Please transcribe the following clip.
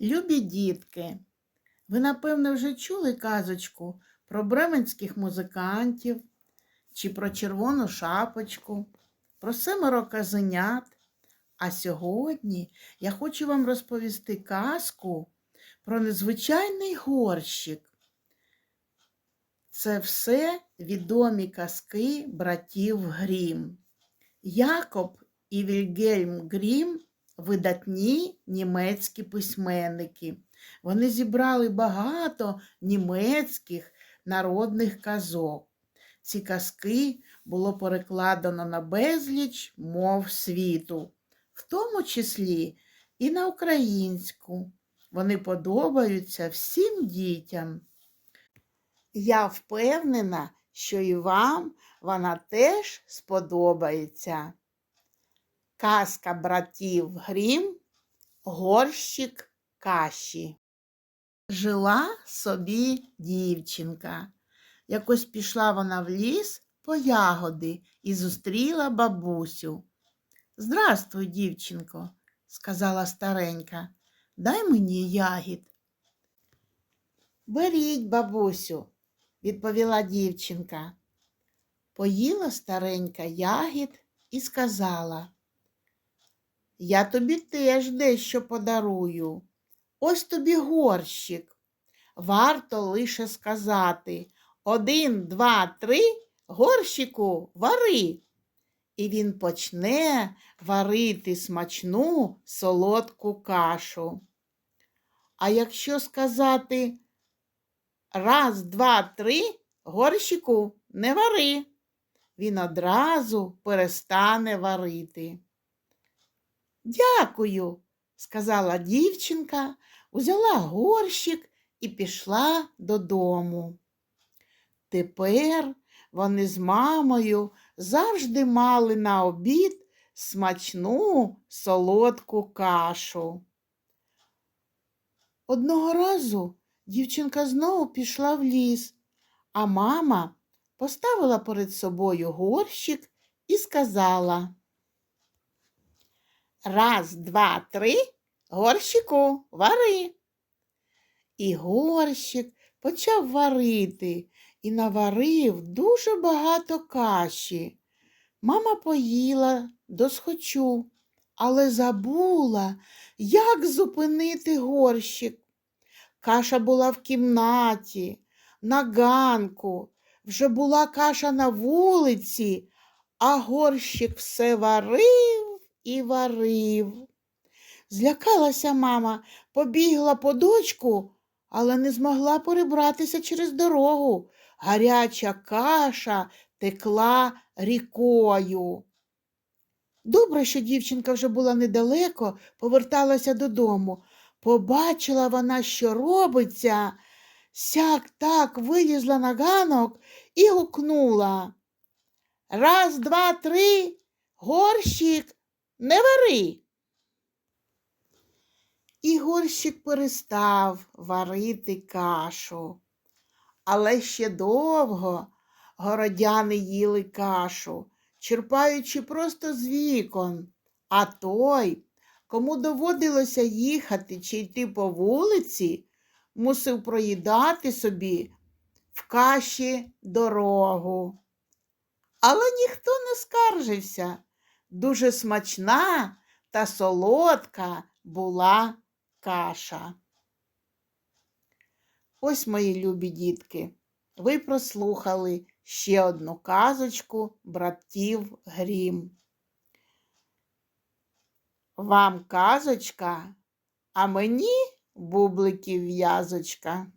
Любі дітки, ви, напевно, вже чули казочку про бременських музикантів чи про червону шапочку, про семеро казенят. А сьогодні я хочу вам розповісти казку про незвичайний горщик. Це все відомі казки братів Грім. Якоб і Вільгельм Грім видатні німецькі письменники. Вони зібрали багато німецьких народних казок. Ці казки було перекладено на безліч мов світу, в тому числі і на українську. Вони подобаються всім дітям. Я впевнена, що і вам вона теж сподобається. Казка братів Грім Горщик каші. Жила собі дівчинка. Якось пішла вона в ліс по ягоди і зустріла бабусю. Здрастуй, дівчинко, сказала старенька, дай мені ягід. Беріть, бабусю, відповіла дівчинка. Поїла старенька ягід і сказала. Я тобі теж дещо подарую. Ось тобі горщик. Варто лише сказати один, два, три, горщику вари. І він почне варити смачну солодку кашу. А якщо сказати раз, два, три, горщику не вари, він одразу перестане варити. Дякую, сказала дівчинка, узяла горщик і пішла додому. Тепер вони з мамою завжди мали на обід смачну солодку кашу. Одного разу дівчинка знову пішла в ліс, а мама поставила перед собою горщик і сказала Раз, два, три, горщику вари. І горщик почав варити і наварив дуже багато каші. Мама поїла досхочу, але забула, як зупинити горщик. Каша була в кімнаті, на ганку, вже була каша на вулиці, а горщик все варив і варив. Злякалася мама, побігла по дочку, але не змогла перебратися через дорогу. Гаряча каша текла рікою. Добре, що дівчинка вже була недалеко, поверталася додому. Побачила вона, що робиться, сяк так вилізла на ганок і гукнула. Раз, два, три, горщик, не вари. І горщик перестав варити кашу. Але ще довго городяни їли кашу, черпаючи просто з вікон, а той, кому доводилося їхати чи йти по вулиці, мусив проїдати собі в каші дорогу. Але ніхто не скаржився. Дуже смачна та солодка була каша. Ось, мої любі дітки, ви прослухали ще одну казочку братів Грім. Вам казочка, а мені бубликів в'язочка.